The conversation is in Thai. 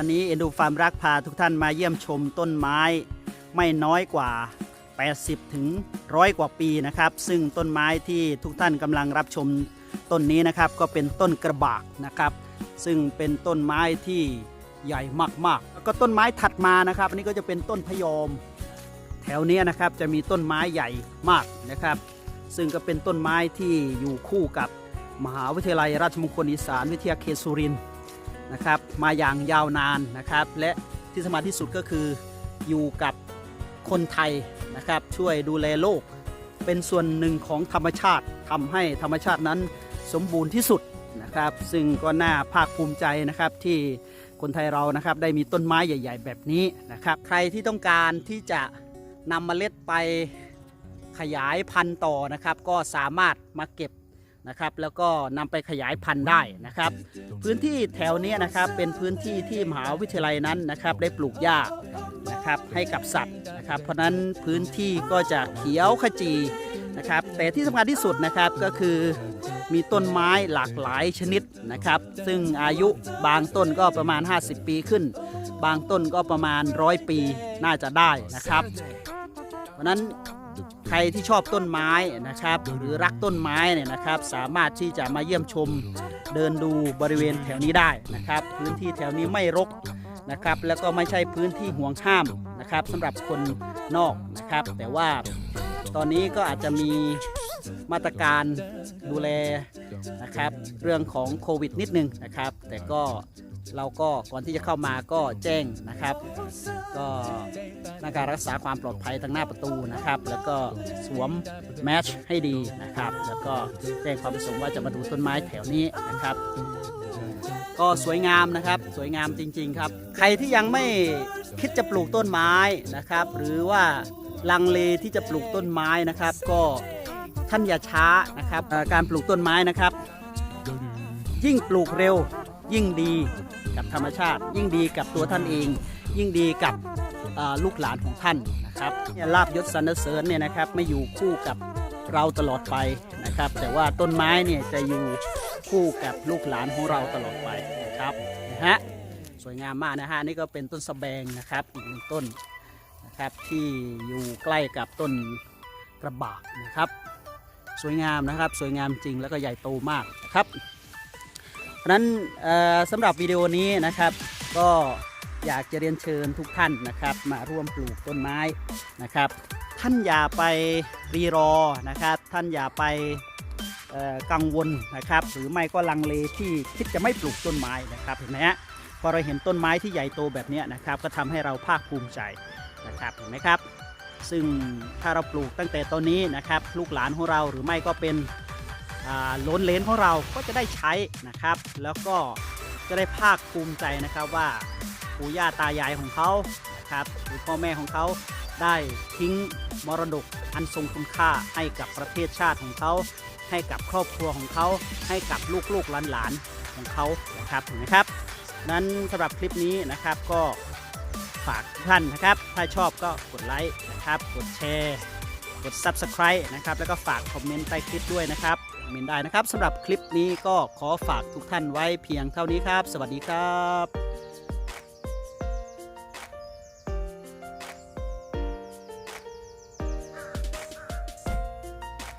ครับวันนี้เอ็นดูฟาร์มรักพาทุกท่านมาเยี่ยมชมต้นไม้ไม่น้อยกว่า 80 ถึงร้อยกว่าปีนะครับ ซึ่งต้นไม้ที่ทุกท่านกำลังรับชมต้นนี้นะครับ ก็เป็นต้นกระบากนะครับ ซึ่งเป็นต้นไม้ที่ใหญ่มากๆ แล้วก็ต้นไม้ถัดมานะครับ อันนี้ก็จะเป็นต้นพยอม แถวเนี้ยนะครับจะมีต้นไม้ใหญ่มากนะครับ ซึ่งก็เป็นต้นไม้ที่อยู่คู่กับมหาวิทยาลัยราชมงคลอีสานวิทยาเขตสุรินทร์ นะครับ มาอย่างยาวนานนะครับ และที่สำคัญที่สุดก็คืออยู่กับคนไทยนะครับ ช่วยดูแลโลก เป็นส่วนหนึ่งของธรรมชาติทำให้ธรรมชาตินั้นสมบูรณ์ที่สุดนะครับ ซึ่งก็น่าภาคภูมิใจนะครับที่คนไทยเรานะครับได้มีต้นไม้ใหญ่ ๆ แบบนี้นะครับ ใครที่ต้องการที่จะนำเมล็ดไปขยายพันธุ์ต่อนะครับ ก็สามารถมาเก็บ นะครับแล้วก็นำไปขยายพันธุ์ได้นะครับ พื้นที่แถวเนี้ยนะครับเป็นพื้นที่ที่มหาวิทยาลัยนั้นนะครับได้ปลูกหญ้านะครับให้กับสัตว์นะครับ เพราะนั้นพื้นที่ก็จะเขียวขจีนะครับ แต่ที่สำคัญที่สุดนะครับก็คือมีต้นไม้หลากหลายชนิดนะครับ ซึ่งอายุบางต้นก็ประมาณ 50 ปีขึ้น บางต้นก็ประมาณร้อยปีน่าจะได้นะครับ เพราะนั้น ใครที่ชอบต้นไม้นะครับ หรือรักต้นไม้เนี่ยนะครับ สามารถที่จะมาเยี่ยมชมเดินดูบริเวณแถวนี้ได้นะครับ พื้นที่แถวนี้ไม่รกนะครับ แล้วก็ไม่ใช่พื้นที่ห่วงห้ามนะครับสำหรับคนนอกนะครับ แต่ว่าตอนนี้ก็อาจจะมีมาตรการดูแลนะครับ เรื่องของโควิดนิดนึงนะครับ แต่ก็ เราก็ก่อนที่จะเข้ามาก็แจ้งนะครับ ก็หน้าการรักษาความปลอดภัยทางหน้าประตูนะครับ แล้วก็สวมแมชให้ดีนะครับ แล้วก็แจ้งความประสงค์ว่าจะมาดูต้นไม้แถวนี้นะครับ ก็สวยงามนะครับ สวยงามจริง ๆ ครับ ใครที่ยังไม่คิดจะปลูกต้นไม้นะครับ หรือว่าลังเลที่จะปลูกต้นไม้นะครับ ก็ท่านอย่าช้านะครับการปลูกต้นไม้นะครับ ยิ่งปลูกเร็ว ยิ่งดีกับธรรมชาติ ยิ่งดีกับตัวท่านเอง ยิ่งดีกับลูกหลานของท่านนะครับเนี่ยลาบยศสรรเสริญเนี่ยนะครับไม่อยู่คู่กับเราตลอดไปนะครับ แต่ว่าต้นไม้เนี่ยจะอยู่คู่กับลูกหลานของเราตลอดไปนะครับนะฮะสวยงามมากนะฮะนี่ก็เป็นต้นสะแบงนะครับอีกหนึ่งต้นนะครับที่อยู่ใกล้กับต้นกระบากนะครับ สวยงามนะครับ สวยงามจริงแล้วก็ใหญ่โตมากนะครับ เพราะนั้นสำหรับวิดีโอนี้นะครับ ก็อยากจะเรียนเชิญทุกท่านนะครับ มาร่วมปลูกต้นไม้นะครับ ท่านอย่าไปรีรอนะครับ ท่านอย่าไปกังวลนะครับ หรือไม่ก็ลังเลที่คิดจะไม่ปลูกต้นไม้นะครับเห็นไหมฮะพอเราเห็นต้นไม้ที่ใหญ่โตแบบนี้นะครับ ก็ทำให้เราภาคภูมิใจนะครับเห็นไหมครับ ซึ่งถ้าเราปลูกตั้งแต่ตอนนี้นะครับ ลูกหลานของเราหรือไม่ก็เป็น ล้นเลนของเราก็จะได้ใช้นะครับ แล้วก็จะได้ภาคภูมิใจนะครับว่าปู่ย่าตายายของเขานะครับหรือพ่อแม่ของเขาได้ทิ้งมรดกอันทรงคุณค่าให้กับประเทศชาติของเขา ให้กับครอบครัวของเขา ให้กับลูกๆหลานๆของเขานะครับเห็นไหมครับ นั้นสำหรับคลิปนี้นะครับก็ฝากทุกท่านนะครับ ถ้าชอบก็กดไลค์นะครับ กดแชร์ กด Subscribe นะครับ แล้วก็ฝากคอมเมนต์ใต้คลิปด้วยนะครับ เมนได้นะครับสำหรับคลิปนี้ก็ขอฝากทุกท่านไว้เพียงเท่านี้ครับ สวัสดีครับ